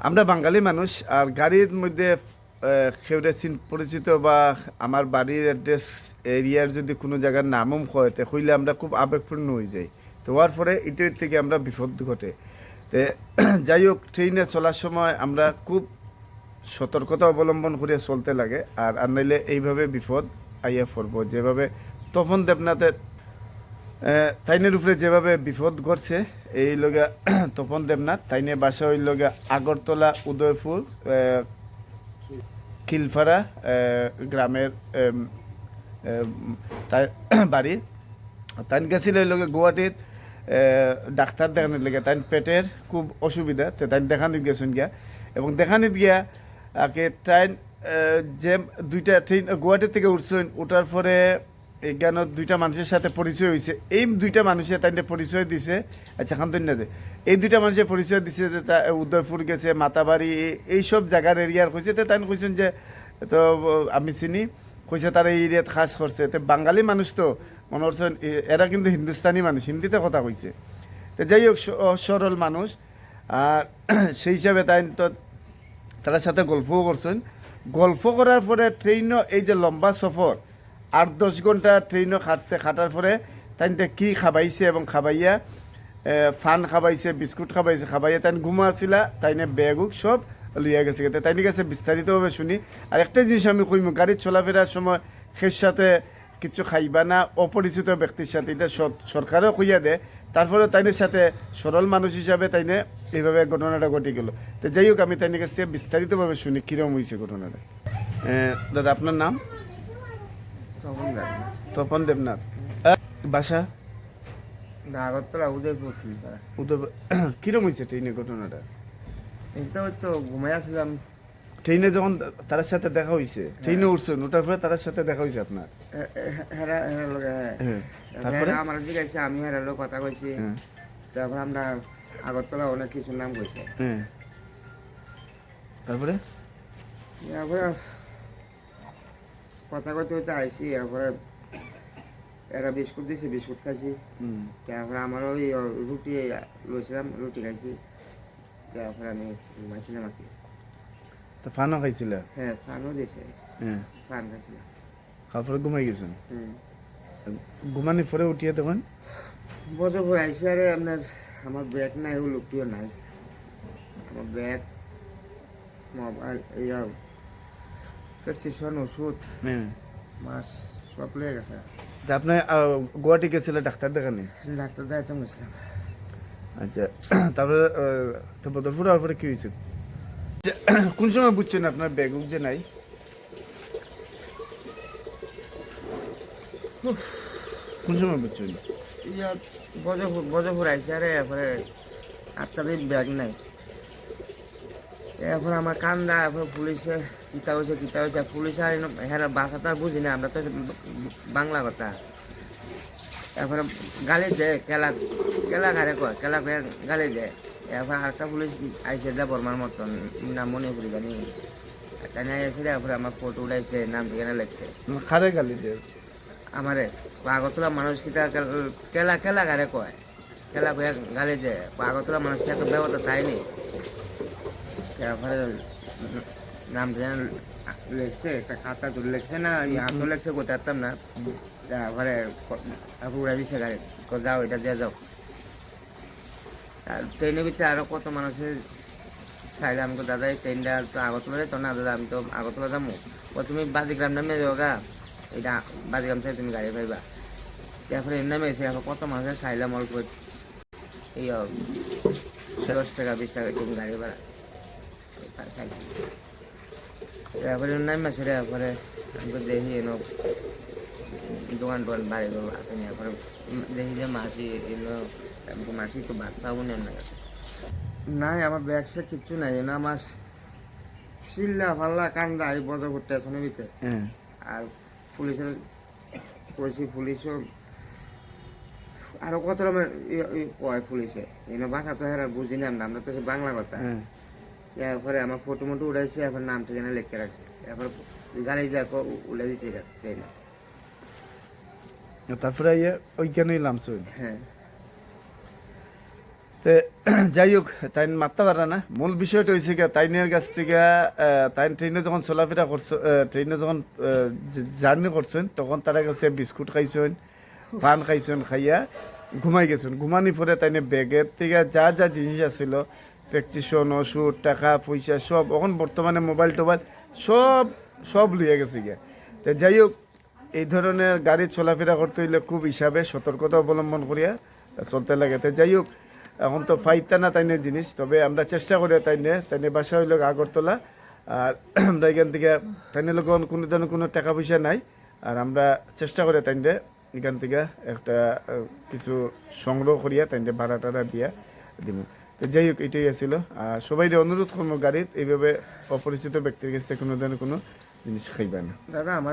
আমরা বাঙালি মানুষ আর গাড়ির মধ্যে খেউরে চিন পরিচিত বা আমার বাড়ির অ্যাড্রেস এরিয়ার যদি কোনো জায়গার নামও হয়, তে হইলে আমরা খুব আবেগপূর্ণ হয়ে যাই। তো হওয়ার পরে এটার থেকে আমরা বিপদ ঘটে। তে যাই হোক, ট্রেনে চলার সময় আমরা খুব সতর্কতা অবলম্বন করে চলতে লাগে। আর আর নাইলে এইভাবে বিপদ আইয়া পড়ব। যেভাবে তপন দেবনাথের তাইনের উপরে যেভাবে বিপদ ঘটছে এই লগা তপন দেবনাথ তাইনে বাসা হইল লগা আগরতলা উদয়পুর খিলফাড়া গ্রামের তাই বাড়ি। তাইন গেছিল ওই লগে গুয়াহাটিত আহ, ডাক্তার দেখানির লেগে। তাইন পেটের খুব অসুবিধা তো তাইন দেখানিত গেছেন গিয়া। এবং দেখানিত গিয়া আগে ট্রেন যে দুইটা ট্রেন গুয়াহাটি থেকে উঠছেন ওঠার পরে এখানে দুইটা মানুষের সাথে পরিচয় হয়েছে এই দুইটা মানুষের তাইনে পরিচয় দিছে। আচ্ছা খান দে। এই দুইটা মানুষের পরিচয় দিছে যে তা উদয়পুর গেছে, মাতাবাড়ি এই- এইসব জায়গার এরিয়ার কইছে। তো তাই কইছেন যে, তো, আমি চিনি। কইছে তারা এই এরিয়াত খাস করছে। তো বাঙালি মানুষ তো, মনে করছেন এরা কিন্তু হিন্দুস্তানি মানুষ, হিন্দিতে কথা কইছে। তো যাই হোক সরল মানুষ। আর সেই হিসাবে তাই তো, তার সাথে গল্পও করছেন। গল্প করার পরে ট্রেনও এই যে লম্বা সফর আট, দশ ঘণ্টা ট্রেনও খাটছে খাটার পরে তাইনটা কি খাবাইছে এবং খাবাইয়া ফান খাবাইছে, বিস্কুট খাবাইছে, খাবাইয়া তাই ঘুমা আসিলা তাইনে ব্যাগুক সব লইয়া গেছে গেতে। তাইনি কাছে বিস্তারিতভাবে শুনি। আর একটা জিনিস আমি কইম গাড়ি চলাফেরার সময় সের সাথে কিছু খাইবা না, অপরিচিত ব্যক্তির সাথে, এটা সর- সরকারও কইয়া দেয় তারপরে তাইনের সাথে সরল মানুষ হিসাবে তাইনে এইভাবে ঘটনাটা ঘটে গেল। তো যাই হোক, আমি তাইনের কাছে বিস্তারিতভাবে শুনি কিরম হয়েছে ঘটনাটা। দাদা, আপনার নাম? তপন দেবনাথ। বাসা? আগরতলা উদয়পুর খিলপাড়া উদয় কিরম হয়েছে ট্রেনের ঘটনাটা? তো ঘুমাই আসলাম। ট্রেনে যখন তার সাথে দেখা হয়েছে ট্রেনে উঠছেন ওঠার পরে তার সাথে দেখা হয়েছে আপনার? এ- এ- হেরা হেরা লগে হ্যাঁ। হ্যাঁ তারপরে? আমার জিজ্ঞাসা আমি হেরা লোক কথা কইছি। হ্যাঁ। তারপর আমরা আগরতলা অনেক কিছু নাম কইছে। হ্যাঁ। তারপরে? তারপরে কথা কইতে হইতে আইসি তারপরে এরা বিস্কুট দিছে বিস্কুট খাইছি। তারপরে আমার ওই রুটি লইছিলাম রুটি খাইছি। তারপরে আমি ঘুমাইছিলাম আর কি। তো ফানও খাইছিল? হ্যাঁ ফানও দিছে। হ্যাঁ। ফান খাইছিলাম। খাওয়ার পরে ঘুমাই গেছেন হুম। ঘুমানি পরে উঠিয়ে তখন? বজরপুর আইসি আরে আপনার আমার ব্যাগ নাই ও লোকটিও নাই। আমার ব্যাগ মোবাইল ইয়া প্রেসক্রিপশন ওষুধ হ্যাঁ। মাছ সব লেগে গেছে। তা আপনি গুয়াহাটি গেছিল ডাক্তার দেখানি? ডাক্তার দায়িত্ব গেছিলাম আচ্ছা তারপরে তো বদরপুর হওয়ার পরে কি হয়েছে? কোন সময় বুঝছেন আপনার ব্যাগুক যে নাই? কোন সময় বুঝছেন? ইয়া বজরপুর বজরপুর আইসি আরে এরপরে আটটা দিন ব্যাগ নাই। এরপরে আমার কান্দা এরপরে পুলিশে কিতা হয়েছে কিতা হয়েছে পুলিশে আর হ্যাঁ বাসা তো আর বুঝি না আমরা তো বাংলা কথা। এরপরে গালি দেয় কেলা কেলা ঘাড়ে কয় কেলা কয়ে গালি দেয়। এরপরে আরেকটা পুলিশ আইসে দেয় বর্মার মতন নাম মনে করি জানি। তাই এসে এরপরে আমার ফটো উঠাইছে নাম ঠিকানা লেখছে। খারে গালি দিয়ে? আমারে আগতলা মানুষ কিতা কেলা কেলা গারে কয় কেলা কয়ে গালি দে আগতলা মানুষ কি এত ব্যবস্থা তাইনি তারপরে নাম লেখছে একটা খাতা তুলে লেখছে না হাতও লেখছে কোথায় পারতাম না তারপরে উড়াই দিছে গাড়ি। যাও এটা দিয়ে যাও। আর ট্রেনের ভিতরে আরও কত মানুষের সাইডে আমি তো দাদা এই ট্রেনটা তো আগরতলা যেত না দাদা আমি তো আগরতলা যাব। ও তুমি বাদিগ্রাম নামে যাও গা। এটা বাদিগ্রাম থেকে তুমি গাড়ি পাইবা। তারপরে এর নামে এসে এখন কত মানুষের সাইলাম অল্প এই দশ টাকা বিশ টাকা তুমি গাড়ি ভাড়া। তারপরে নামে তারপরে আমি দেখি এনো দোকান টোকান বাড়ি আসেনি দেখি যে মাসি এলো মাসি তো ভাত পাবো না আপনার কাছে নাই আমার ব্যাগ সে কিচ্ছু নাই না আমার চিল্লা ফাল্লা কান্দা এই বদরপুর স্টেশনের ভিতরে হ্যাঁ। আর পুলিশের কইছি পুলিশও আরও কত রকমের কয় পুলিশে? এনে ভাষা তো হেরা বুঝি না আমরা তো বাংলা কথা। হ্যাঁ। এরপরে আমার ফটো মটো উঠাইছে এরপর নাম ঠিকানা লিখে রাখছে। এরপর গাড়ি দেখো উড়ে দিছে এটা ট্রেনে তারপরে ইয়ে ওইখানেই নামছেন হ্যাঁ। তে যাই হোক তাই মারতে পারে না। মূল বিষয়টা হয়েছে গিয়া তাইনের কাছ থেকে তাই ট্রেনে যখন চলাফেরা করছ ট্রেনে যখন জার্নি করছেন তখন তারা কাছে বিস্কুট খাইছেন পান খাইছেন খাইয়া ঘুমাই গেছেন। ঘুমানি পরে তাইনে ব্যাগের থেকে যা যা জিনিস আছিল প্রেকটিশন ওষুধ, টাকা, পয়সা, সব। এখন বর্তমানে মোবাইল টোবাইল সব সব লইয়া গেছে গিয়া। তো যাই হোক, এই ধরনের গাড়ি চলাফেরা করতে হইলে খুব হিসাবে সতর্কতা অবলম্বন করিয়া চলতে লাগে। তো যাই হোক, এখন তো ফাইতা না তাইনের জিনিস, তবে আমরা চেষ্টা করি তাইনে তাইনে বাসা হইল আগরতলা। আর আমরা এখান থেকে, তাইনের লোক কোনো ধরনের কোনো টাকা পয়সা নাই। আর আমরা চেষ্টা করি তাইনে এখান থেকে একটা কিছু সংগ্রহ করিয়া তাইনে ভাড়া টাড়া দিয়া দিব তো যাই হোক, এটাই আর সবাই অনুরোধ করব, গাড়িত এইভাবে অপরিচিত ব্যক্তির কাছে কোনো ধরনের কোনো জিনিস খাইবে না। দাদা, আমার